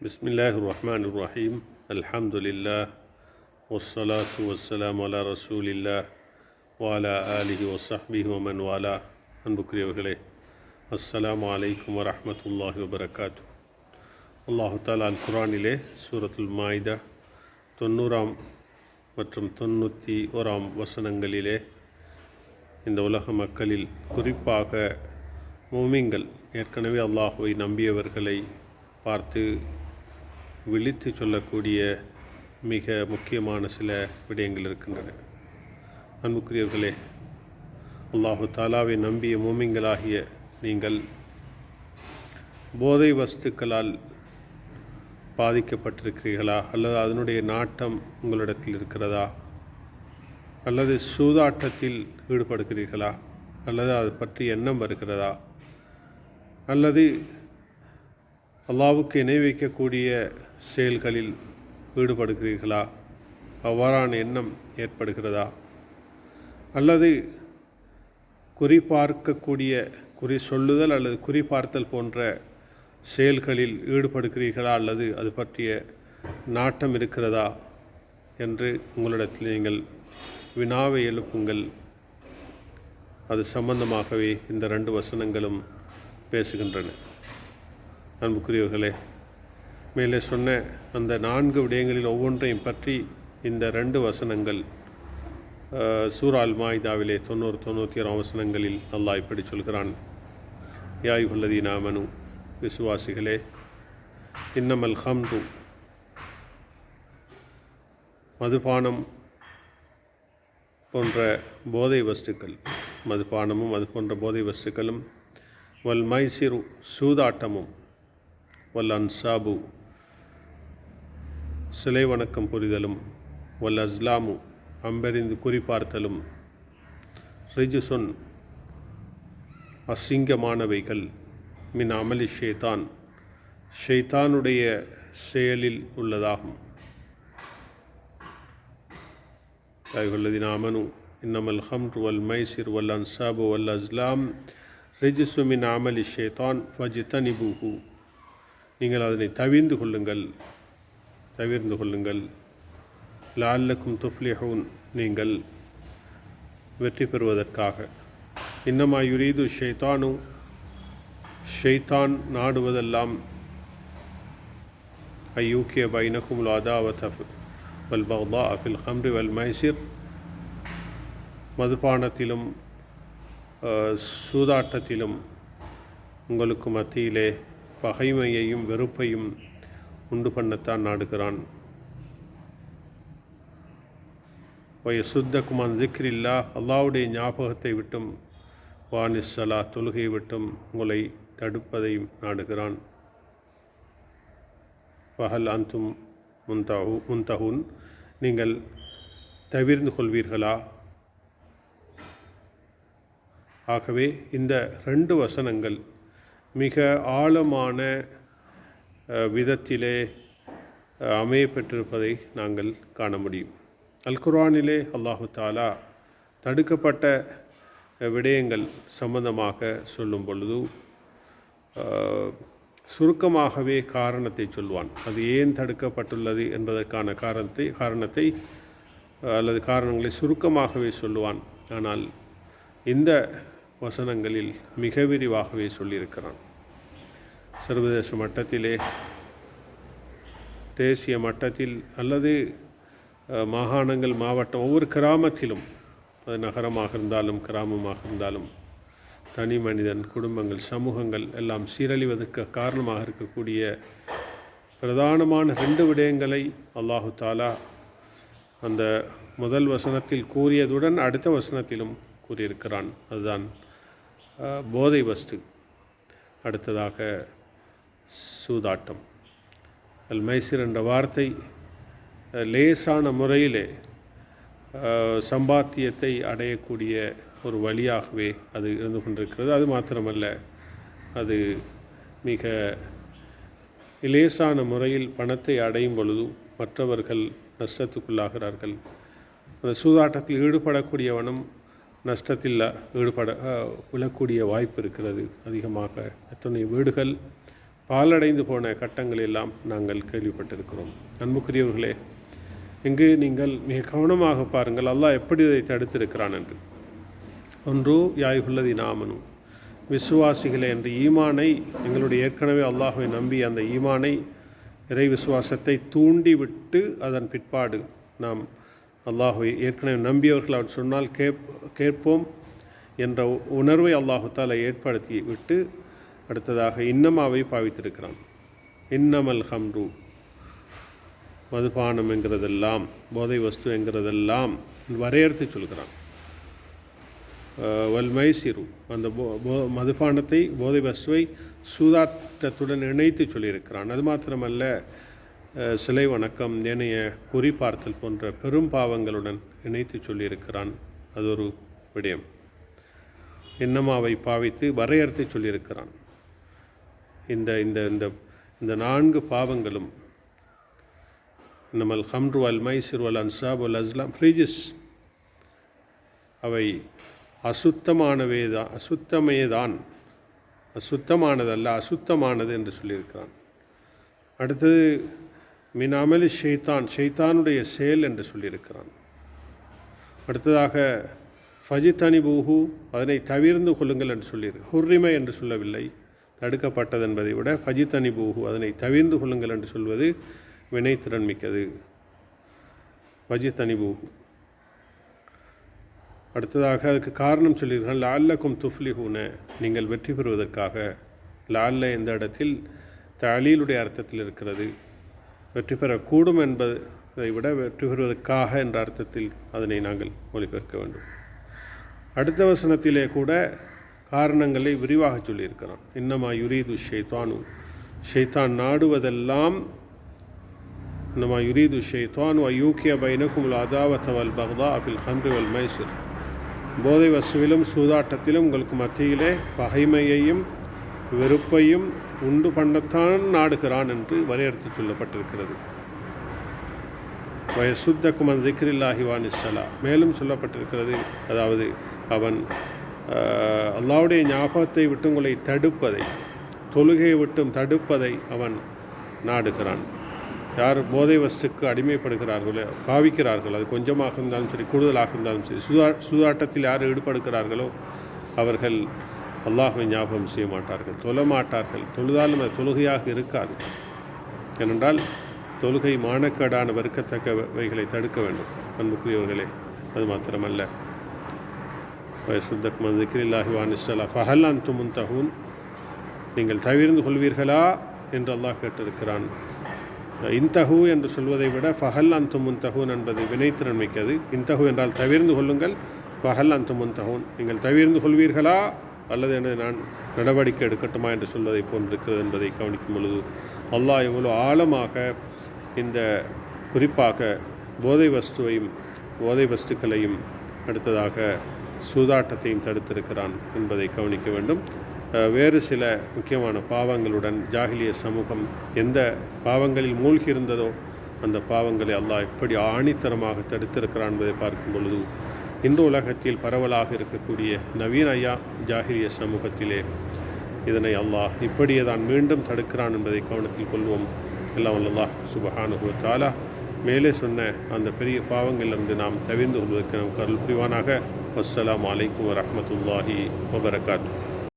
بسم الله الرحمن الرحيم الحمد لله والصلاة والسلام على رسول الله وعلى آله وصحبه ومن والاه அன்புக்குரியவர்களே அஸ்ஸலாமு அலைக்கும் வரஹ்மத்துல்லாஹி வபரகாத்து அல்லாஹு தாலா அல் குரானிலே சூரத்துல் மாய்தா தொண்ணூறாம் மற்றும் தொண்ணூற்றி ஓராம் வசனங்களிலே இந்த உலக மக்களில் குறிப்பாக மூமிங்கள் ஏற்கனவே அல்லாஹுவை நம்பியவர்களை பார்த்து விழித்து சொல்லக்கூடிய மிக முக்கியமான சில விடயங்கள் இருக்கின்றன. அன்புக்குரியவர்களே அல்லாஹு தாலாவை நம்பிய மூமிங்களாகிய நீங்கள் போதை வஸ்துக்களால் பாதிக்கப்பட்டிருக்கிறீர்களா? அல்லது அதனுடைய நாட்டம் உங்களிடத்தில் இருக்கிறதா? அல்லது சூதாட்டத்தில் ஈடுபடுகிறீர்களா? அல்லது அது பற்றி எண்ணம் வருகிறதா? அல்லது அல்லாவுக்கு இணை வைக்கக்கூடிய செயல்களில் ஈடுபடுகிறீர்களா? அவ்வாறான எண்ணம் ஏற்படுகிறதா? அல்லது குறிபார்க்கக்கூடிய குறி சொல்லுதல் அல்லது குறிபார்த்தல் போன்ற செயல்களில் ஈடுபடுகிறீர்களா? அல்லது அது பற்றிய நாட்டம் இருக்கிறதா? என்று உங்களிடத்தில் நீங்கள் வினாவை எழுப்புங்கள். அது சம்பந்தமாகவே இந்த ரெண்டு வசனங்களும் பேசுகின்றன. அன்புக்குரியவர்களே மேலே சொன்ன அந்த நான்கு விடயங்களில் ஒவ்வொன்றையும் பற்றி இந்த ரெண்டு வசனங்கள் சூரால் மாய்தாவிலே தொண்ணூறு தொண்ணூற்றி ஆறாம் வசனங்களில் அல்லாஹ் இப்படி சொல்கிறான். யாய் நாமனு விசுவாசிகளே இன்னமல் ஹம்து மதுபானம் போன்ற போதை வஸ்துக்கள் மதுபானமும் அது போன்ற போதை வஸ்துக்களும் வல் மைசிரு சூதாட்டமும் வல்ல அன்சாபு சிலை வணக்கம் புரிதலும் வல்ல அஸ்லாமு அம்பெறிந்து குறிப்பார்த்தலும் ரிஜுசுன் அசிங்கமானவைகள் மின் அமளி ஷேதான் ஷெய்தானுடைய செயலில் உள்ளதாகும். அமனு இன்னமல் ஹம் வல் மைசிர் வல் அன்சாபு வல் அஸ்லாம் ரிஜிசுமின் அமலி ஷேதான் ஃபஜித்தனிபுஹூ நீங்கள் அதனை தவிர்ந்து கொள்ளுங்கள். தவிர்ந்து கொள்ளுங்கள். லால்லக்கும் துப்ளிஹூன் நீங்கள் வெற்றி பெறுவதற்காக. இன்னமா யுரீது ஷைத்தானு ஷைத்தான் நாடுவதெல்லாம் ஐயூக்கிய பைனக்கும் அதாவத் வல்பக்தா அஃபில் ஹம்ரி வல் மைசிர். மதுபானத்திலும் சூதாட்டத்திலும் உங்களுக்கு மத்தியிலே பகைமையையும் வெறுப்பையும் உண்டு பண்ணத்தான் நாடுகிறான். ஒய சுத்தகுமான் ஜிக்ரில்லா அல்லாவுடைய ஞாபகத்தை விட்டும் வானிஸ்ஸலா தொழுகை விட்டும் உங்களை தடுப்பதையும் நாடுகிறான். பஹல் அந்தும் முன்தஹு முன்தஹுன் நீங்கள் தவிர்ந்து கொள்வீர்களா? ஆகவே இந்த ரெண்டு வசனங்கள் மிக ஆழமான விதத்திலே அமையப்பெற்றிருப்பதை நாங்கள் காண முடியும். அல்குரானிலே அல்லாஹு தாலா தடுக்கப்பட்ட விடயங்கள் சம்பந்தமாக சொல்லும் பொழுது சுருக்கமாகவே காரணத்தை சொல்வான். அது ஏன் தடுக்கப்பட்டுள்ளது என்பதற்கான காரணத்தை காரணத்தை அல்லது காரணங்களை சுருக்கமாகவே சொல்லுவான். ஆனால் இந்த வசனங்களில் மிக விரிவாகவே சொல்லியிருக்கிறான். சர்வதேச மட்டத்திலே தேசிய மட்டத்தில் அல்லது மாகாணங்கள் மாவட்டம் ஒவ்வொரு கிராமத்திலும் அது நகரமாக இருந்தாலும் கிராமமாக இருந்தாலும் தனி மனிதன் குடும்பங்கள் சமூகங்கள் எல்லாம் சீரழிவதற்கு காரணமாக இருக்கக்கூடிய பிரதானமான ரெண்டு விடயங்களை அல்லாஹு தாலா அந்த முதல் வசனத்தில் கூறியதுடன் அடுத்த வசனத்திலும் கூறியிருக்கிறான். அதுதான் போதை வஸ்து அடுத்ததாக சூதாட்டம். அல் மைசிர் என்ற வார்த்தை லேசான முறையிலே சம்பாத்தியத்தை அடையக்கூடிய ஒரு வழியாகவே அது இருந்து கொண்டிருக்கிறது. அது மாத்திரமல்ல அது மிக லேசான முறையில் பணத்தை அடையும் பொழுதும் மற்றவர்கள் நஷ்டத்துக்குள்ளாகிறார்கள். அந்த சூதாட்டத்தில் ஈடுபடக்கூடியவனும் நஷ்டத்தில் ஈடுபட விழக்கூடிய வாய்ப்பு இருக்கிறது அதிகமாக. எத்தனை வீடுகள் பாலடைந்து போன கட்டங்கள் எல்லாம் நாங்கள் கேள்விப்பட்டிருக்கிறோம். அன்புக்குரியவர்களே இங்கு நீங்கள் மிக கவனமாக பாருங்கள் அல்லாஹ் எப்படி இதை தடுத்திருக்கிறான் என்று. ஒன்று யாய்குள்ளதி நாமனும் விசுவாசிகளே என்று ஈமானை எங்களுடைய ஏற்கனவே அல்லாஹுவை நம்பி அந்த ஈமானை இறை விசுவாசத்தை தூண்டிவிட்டு அதன் பிற்பாடு நாம் அல்லாஹுவை ஏற்கனவே நம்பியவர்கள் அவர் சொன்னால் கேப் கேட்போம் என்ற உணர்வை அல்லாஹு தாலா ஏற்படுத்தி விட்டு அடுத்ததாக இன்னமாவை பாவித்திருக்கிறான். இன்னமல் ஹம்ரு மதுபானம் என்கிறதெல்லாம் போதை வஸ்து என்கிறதெல்லாம் வரையறுத்து சொல்கிறான். வல் மைசிரு அந்த போ போ மதுபானத்தை போதை வஸ்துவை சூதாட்டத்துடன் இணைத்து சொல்லியிருக்கிறான். அது மாத்திரமல்ல சிலை வணக்கம் ஏனைய குறிப்பார்த்தல் போன்ற பெரும் பாவங்களுடன் இணைத்து சொல்லியிருக்கிறான். அது ஒரு விடயம். என்னமாவை பாவித்து வரையறுத்து சொல்லியிருக்கிறான். இந்த இந்த இந்த இந்த நான்கு பாவங்களும் நம்மல் ஹம்ரு அல் மைசிர் அல் அன்சாப் அல் அஸ்லாம் ஃப்ரிஜிஸ் அவை அசுத்தமானவே தான் அசுத்தமே தான் அசுத்தமானதல்ல அசுத்தமானது என்று சொல்லியிருக்கிறான். அடுத்தது மினாமலி ஷெய்தான் ஷெய்தானுடைய செயல் என்று சொல்லியிருக்கிறான். அடுத்ததாக ஃபஜித்தனி பூஹு அதனை தவிர்ந்து கொள்ளுங்கள் என்று சொல்லியிரு ஹுர்ரிமை என்று சொல்லவில்லை தடுக்கப்பட்டது என்பதை விட ஃபஜித்தனி பூஹு அதனை தவிர்ந்து கொள்ளுங்கள் என்று சொல்வது வினைத்திறன் மிக்கது. ஃபஜித்தனி பூஹு அடுத்ததாக அதுக்கு காரணம் சொல்லியிருக்காங்க லால்லக்கும் துஃப்லிஹூன நீங்கள் வெற்றி பெறுவதற்காக. லால்ல இந்த இடத்தில்? தாலீலுடைய அர்த்தத்தில் இருக்கிறது. வெற்றி பெறக்கூடும் என்பதை விட வெற்றி பெறுவதற்காக என்ற அர்த்தத்தில் அதனை நாங்கள் மொழிபெயர்க்க வேண்டும். அடுத்த வசனத்திலே கூட காரணங்களை விரிவாக சொல்லியிருக்கிறான். இன்னமா யுரீது ஷைத்தானு. ஷைத்தான் நாடுவதெல்லாம் இன்னமா யுரீது ஷைத்தான் அயூக்கிய பைனகுமுல் அதாவத்தவல் பக்தா ஃபில் ஹம்ரி வல் மைசூர். போதை வசுவிலும் சூதாட்டத்திலும் உங்களுக்கு மத்தியிலே பகைமையையும் வெறுப்பையும் உண்டு பண்ணத்தான் நாடுகிறான் என்று வரையறுத்து சொல்லப்பட்டிருக்கிறது. வயசுத்தக்கும் அந்த திக்ரில்லாஹிவான் இஸ்ஸலா மேலும் சொல்லப்பட்டிருக்கிறது அதாவது அவன் அல்லாவுடைய ஞாபகத்தை விட்டு உங்களை தடுப்பதை தொழுகையை விட்டும் தடுப்பதை அவன் நாடுகிறான். யார் போதை வஸ்துக்கு அடிமைப்படுகிறார்களோ பாவிக்கிறார்கள் அது கொஞ்சமாக இருந்தாலும் சரி கூடுதலாக இருந்தாலும் சரி சுதா சூதாட்டத்தில் யார் ஈடுபடுகிறார்களோ அவர்கள் அல்லாஹுவை ஞாபகம் செய்ய மாட்டார்கள். தொழ மாட்டார்கள். தொழுதாலும் அது தொழுகையாக இருக்காது. ஏனென்றால் தொழுகை மானக்கேடான வெறுக்கத்தக்கவைகளை தடுக்க வேண்டும். அன்புக்குரியவர்களே அது மாத்திரமல்ல. வயசுத்தக் மந்திக்கிரில்லாஹி வானிஸ்ஸலா ஃபஹல் அன்தும் முன்தஹூன் நீங்கள் தவிர்ந்து கொள்வீர்களா என்று அல்லாஹ் கேட்டிருக்கிறான். இன்தஹு என்று சொல்வதை விட ஃபஹல் அந்து முன்தஹூன் என்பது வினைத்திறன் மிக்கது. இன்தஹு என்றால் தவிர்ந்து கொள்ளுங்கள். ஃபஹல் அந்து முன்தஹூன் நீங்கள் தவிர்ந்து கொள்வீர்களா அல்லது என நான் நடவடிக்கை எடுக்கட்டுமா என்று சொல்வதை போன்றிருக்கிறது என்பதை கவனிக்கும் பொழுது அல்லாஹ் எவ்வளோ ஆழமாக இந்த குறிப்பாக போதை வஸ்துவையும் போதை வஸ்துக்களையும் அடுத்ததாக சூதாட்டத்தையும் தடுத்திருக்கிறான் என்பதை கவனிக்க வேண்டும். வேறு சில முக்கியமான பாவங்களுடன் ஜாகிலிய சமூகம் எந்த பாவங்களில் மூழ்கி இருந்ததோ அந்த பாவங்களை அல்லாஹ் எப்படி ஆணித்தரமாக தடுத்திருக்கிறான் என்பதை பார்க்கும் பொழுது இந்து உலகத்தில் பரவலாக இருக்கக்கூடிய நவீன ஐயா ஜாகிரிய சமூகத்திலே இதனை அல்லாஹ் இப்படியே தான் மீண்டும் தடுக்கிறான் என்பதை கவனத்தில் கொள்வோம். எல்லாம் அல்லாஹ் சுபஹானுஹு தாலா மேலே சொன்ன அந்த பெரிய பாவங்களிலிருந்து நாம் தவிர்ந்து கொள்வதற்கு நம் கருள் புரிவானாக. அஸ்ஸலாமு அலைக்கும் வரமத்துல்லாஹி வபரகாத்து